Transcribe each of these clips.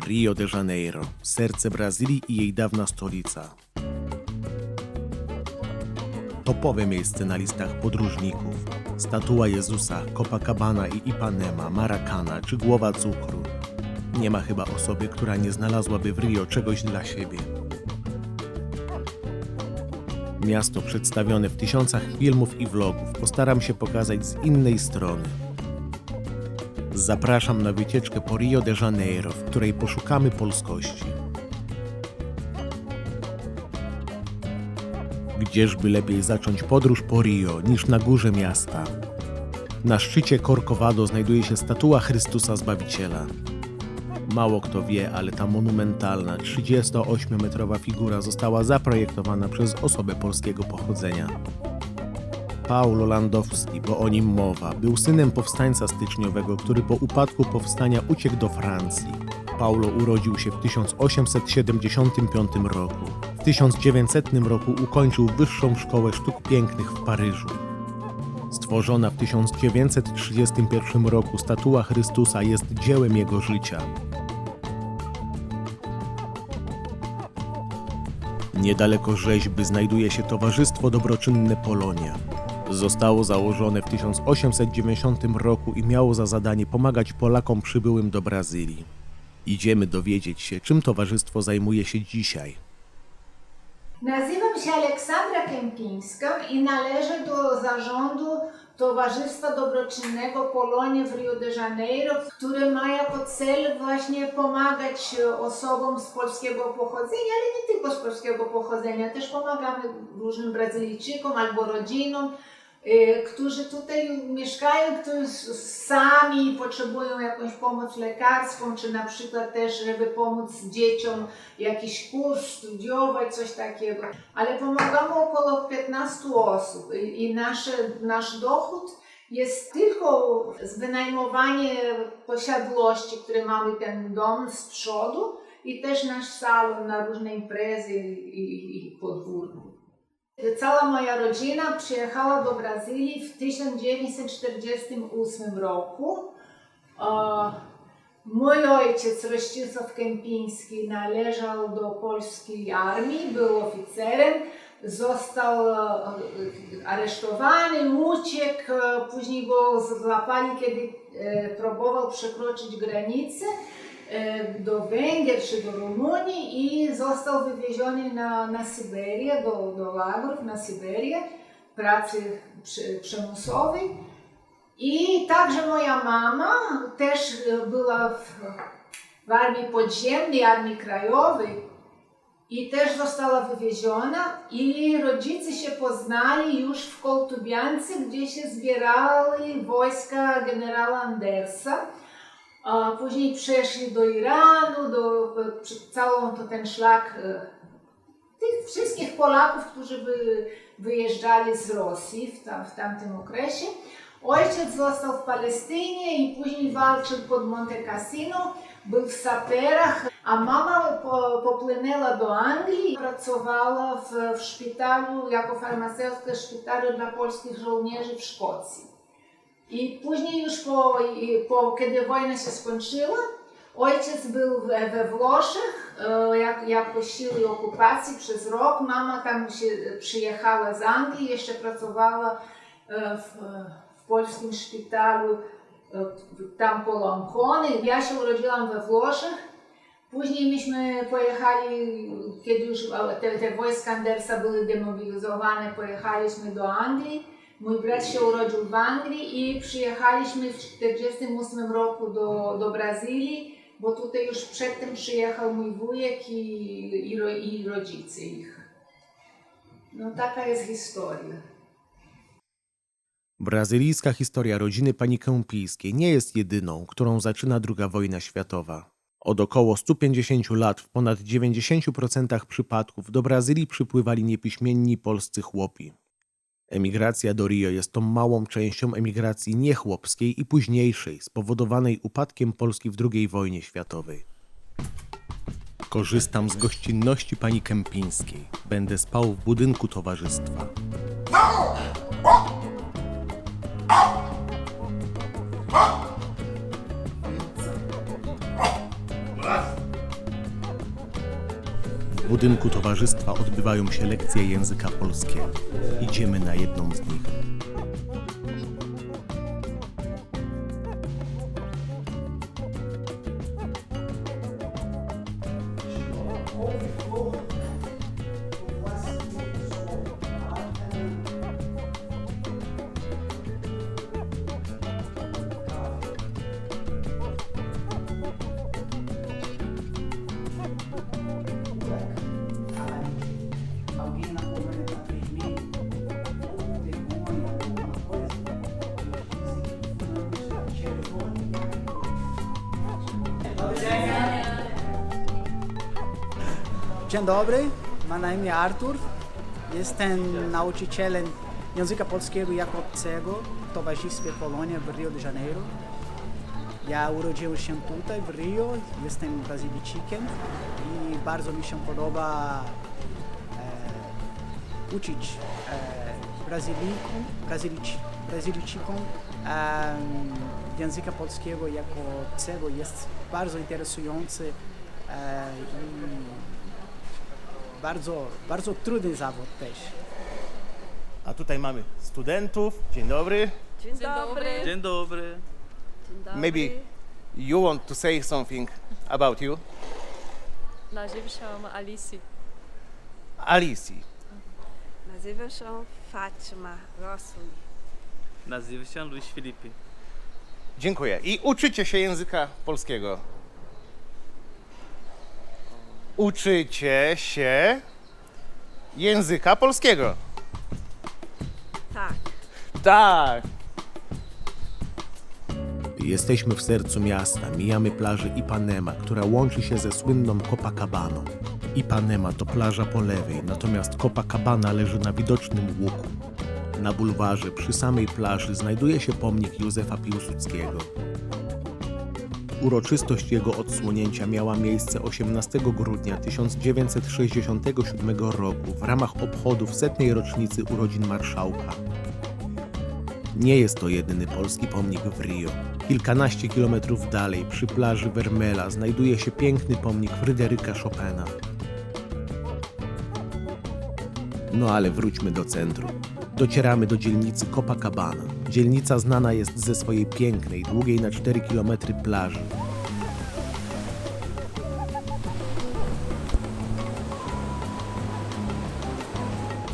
Rio de Janeiro, serce Brazylii i jej dawna stolica. Topowe miejsce na listach podróżników. Statua Jezusa, Copacabana i Ipanema, Maracana czy Głowa Cukru. Nie ma chyba osoby, która nie znalazłaby w Rio czegoś dla siebie. Miasto przedstawione w tysiącach filmów i vlogów postaram się pokazać z innej strony. Zapraszam na wycieczkę po Rio de Janeiro, w której poszukamy polskości. Gdzieżby lepiej zacząć podróż po Rio niż na górze miasta? Na szczycie Corcovado znajduje się statua Chrystusa Zbawiciela. Mało kto wie, ale ta monumentalna 38-metrowa figura została zaprojektowana przez osobę polskiego pochodzenia. Paulo Landowski, bo o nim mowa, był synem powstańca styczniowego, który po upadku powstania uciekł do Francji. Paulo urodził się w 1875 roku. W 1900 roku ukończył Wyższą Szkołę Sztuk Pięknych w Paryżu. Stworzona w 1931 roku statua Chrystusa jest dziełem jego życia. Niedaleko rzeźby znajduje się Towarzystwo Dobroczynne Polonia. Zostało założone w 1890 roku i miało za zadanie pomagać Polakom przybyłym do Brazylii. Idziemy dowiedzieć się, czym towarzystwo zajmuje się dzisiaj. Nazywam się Aleksandra Kępińska i należę do zarządu Towarzystwa Dobroczynnego Polonia w Rio de Janeiro, które ma jako cel właśnie pomagać osobom z polskiego pochodzenia, ale nie tylko z polskiego pochodzenia, też pomagamy różnym Brazylijczykom albo rodzinom, którzy tutaj mieszkają, którzy sami potrzebują jakąś pomoc lekarską, czy na przykład też, żeby pomóc dzieciom jakiś kurs studiować, coś takiego. Ale pomagamy około 15 osób i nasze, nasz dochód jest tylko wynajmowanie posiadłości, które mamy ten dom z przodu i też nasz salon na różne imprezy i, i, i podwórku. Cała moja rodzina przyjechała do Brazylii w 1948 roku. E, Mój ojciec, Rościsław Kępiński, należał do polskiej armii, był oficerem, został e, aresztowany, uciekł, e, później go złapali, kiedy e, próbował przekroczyć granicę e, do Węgier czy do Rumunii i został wywieziony na, na Syberię, do, do lagrów na Syberię, pracy przy-. I także moja mama też e, była w, w armii podziemnej, armii krajowej i też została wywieziona i rodzice się poznali już w Koltubiance, gdzie się zbierali wojska generała Andersa. A później przeszli do Iranu, do, przy- całą to ten szlak e, tych wszystkich Polaków, którzy by wyjeżdżali z Rosji w, tam, w tamtym okresie. Ojciec został w Palestynie i później walczył pod Monte Cassino, był w saperach, a mama po, popłynęła do Anglii, pracowała w, w szpitalu, jako farmaceutka szpitalu dla polskich żołnierzy w Szkocji. I później już po, po kiedy wojna się skończyła, ojciec był we, we Włoszech e, jak, jako siły okupacji przez rok. Mama tam się przyjechała z Anglii, jeszcze pracowała e, w, w polskim szpitalu e, tam koło Ancony. Ja się urodziłam we Włoszech. Później myśmy pojechali, kiedy już te, te wojska Andersa były demobilizowane, pojechaliśmy do Anglii. Mój brat się urodził w Anglii i przyjechaliśmy w 1948 roku do, do Brazylii, bo tutaj już przedtem przyjechał mój wujek i, i, i rodzice ich. No taka jest historia. Brazylijska historia rodziny pani Kępińskiej nie jest jedyną, którą zaczyna II wojna światowa. Od około 150 lat w ponad 90% przypadków do Brazylii przypływali niepiśmienni polscy chłopi. Emigracja do Rio jest tą małą częścią emigracji niechłopskiej i późniejszej, spowodowanej upadkiem Polski w II wojnie światowej. Korzystam z gościnności pani Kępińskiej. Będę spał w budynku towarzystwa. W budynku towarzystwa odbywają się lekcje języka polskiego. Idziemy na jedną z nich. Dzień dobry, mam na imię Artur. Jestem nauczycielem języka polskiego jako obcego w Towarzystwie Polonia w Rio de Janeiro. Ja urodziłem się tutaj w Rio, jestem Brazylijczykiem i bardzo mi się podoba e, uczyć e, Brazylijkom, Brazylici, Brazylijczykom e, języka polskiego jako. Jest bardzo interesujący e, i bardzo, bardzo trudny zawód też. A tutaj mamy studentów. Dzień dobry. Dzień dobry. Dzień dobry. Dzień dobry. Maybe you want to say something about you. Nazywam się Alice. Alicji. Nazywam się Fátima Rossum. Nazywam się Luiz Felipe. Dziękuję. I uczycie się języka polskiego. Uczycie się języka polskiego. Tak. Tak. Jesteśmy w sercu miasta, mijamy plażę Ipanema, która łączy się ze słynną Copacabaną. Ipanema to plaża po lewej, natomiast Copacabana leży na widocznym łuku. Na bulwarze przy samej plaży znajduje się pomnik Józefa Piłsudskiego. Uroczystość jego odsłonięcia miała miejsce 18 grudnia 1967 roku w ramach obchodów setnej rocznicy urodzin marszałka. Nie jest to jedyny polski pomnik w Rio. Kilkanaście kilometrów dalej, przy plaży Vermela, znajduje się piękny pomnik Fryderyka Chopina. No ale wróćmy do centrum. Docieramy do dzielnicy Copacabana. Dzielnica znana jest ze swojej pięknej, długiej na 4 km plaży.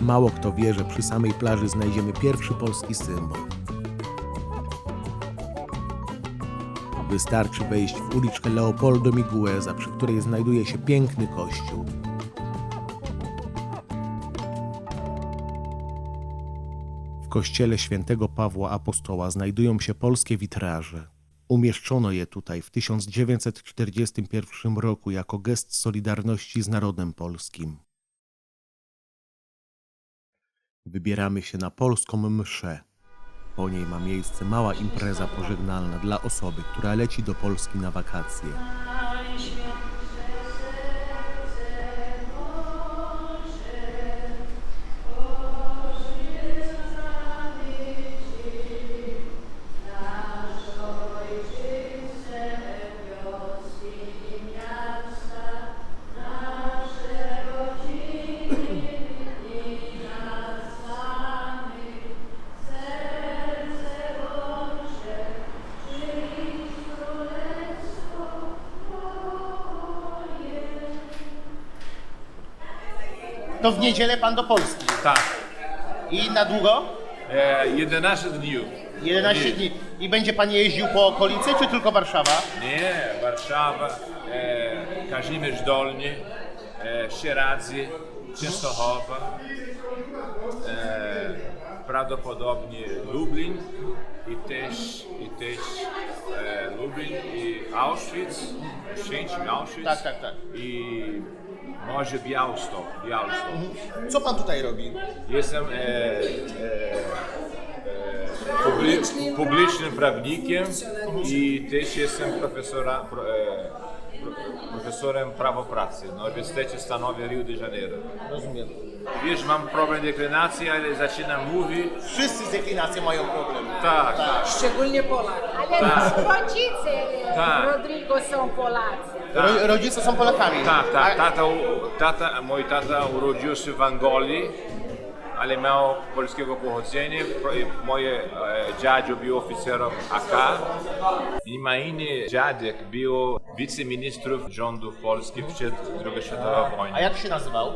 Mało kto wie, że przy samej plaży znajdziemy pierwszy polski symbol. Wystarczy wejść w uliczkę Leopoldo Migueza, przy której znajduje się piękny kościół. Kościele świętego Pawła Apostoła znajdują się polskie witraże. Umieszczono je tutaj w 1941 roku jako gest solidarności z narodem polskim. Wybieramy się na polską mszę. Po niej ma miejsce mała impreza pożegnalna dla osoby, która leci do Polski na wakacje. To w niedzielę pan do Polski. Tak, I na długo? e, 11 dni. 11 dni. I będzie pan jeździł po okolicy, czy tylko Warszawa? Nie, Warszawa, e, Kazimierz Dolny, e, Sieradzy, Częstochowa, e, prawdopodobnie Lublin i też, i też e, Lublin i Auschwitz, Auschwitz Tak, tak, tak. i może Białystok, Białystok. Co pan tutaj robi? Jestem e, e, e, publi, publicznym prawnikiem i też jestem profesora, pro, e, pro, profesorem prawa pracy na Uniwersytecie Stanowie Rio de Janeiro. Rozumiem. Wiesz, mam problem deklinacji, ale zaczynam mówić. Wszyscy z deklinacją mają problem. Tak, Szczególnie Polak. Ale nasi rodzice Tak. Rodrigo są Polacy. Ro, rodzice są Polakami. Tak, tak. Tata, u- tata, mój tata urodził się w Angolii, ale miał polskiego pochodzenia. Moje e, dziadzio był oficerem AK i inny dziadek był wiceministrem rządu Polski przed II światowej A wojną. jak się nazywał?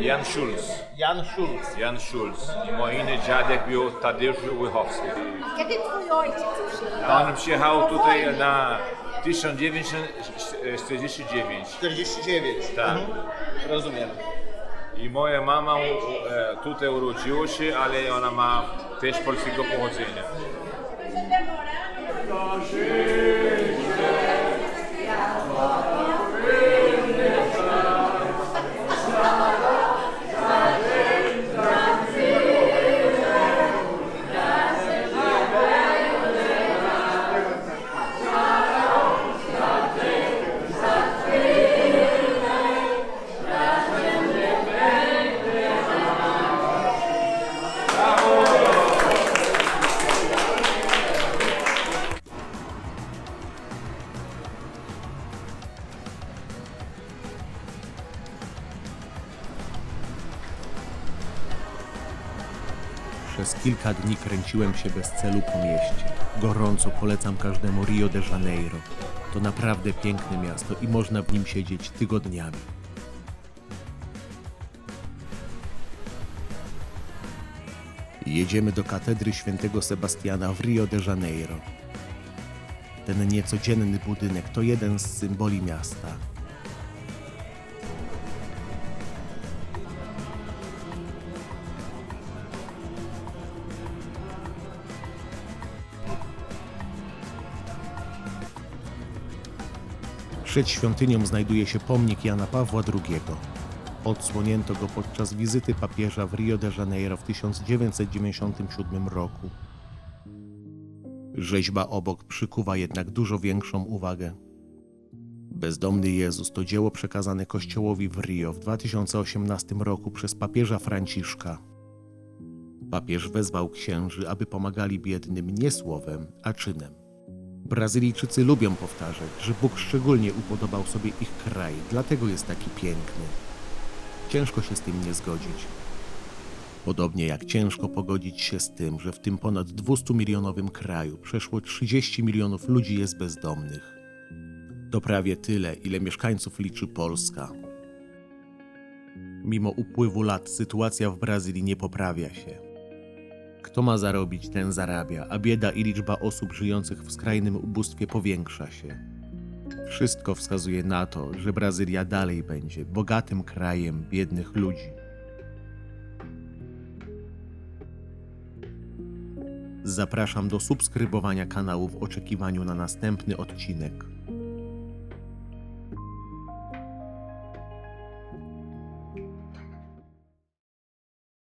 Jan Schulz. Jan Schulz. Jan Schulz. I mój inny dziadek był Tadeusz Łychowski. Kiedy twój ojciec przyjechał? On przyjechał tutaj na 1949. 49. Tak. Mhm. Rozumiem. I moja mama e, tutaj urodziła się, ale ona ma też polskiego pochodzenia. Przez kilka dni kręciłem się bez celu po mieście. Gorąco polecam każdemu Rio de Janeiro. To naprawdę piękne miasto i można w nim siedzieć tygodniami. Jedziemy do katedry świętego Sebastiana w Rio de Janeiro. Ten niecodzienny budynek to jeden z symboli miasta. Przed świątynią znajduje się pomnik Jana Pawła II. Odsłonięto go podczas wizyty papieża w Rio de Janeiro w 1997 roku. Rzeźba obok przykuwa jednak dużo większą uwagę. Bezdomny Jezus to dzieło przekazane Kościołowi w Rio w 2018 roku przez papieża Franciszka. Papież wezwał księży, aby pomagali biednym nie słowem, a czynem. Brazylijczycy lubią powtarzać, że Bóg szczególnie upodobał sobie ich kraj, dlatego jest taki piękny. Ciężko się z tym nie zgodzić. Podobnie jak ciężko pogodzić się z tym, że w tym ponad 200-milionowym kraju przeszło 30 milionów ludzi jest bezdomnych. To prawie tyle, ile mieszkańców liczy Polska. Mimo upływu lat sytuacja w Brazylii nie poprawia się. Kto ma zarobić, ten zarabia, a bieda i liczba osób żyjących w skrajnym ubóstwie powiększa się. Wszystko wskazuje na to, że Brazylia dalej będzie bogatym krajem biednych ludzi. Zapraszam do subskrybowania kanału w oczekiwaniu na następny odcinek.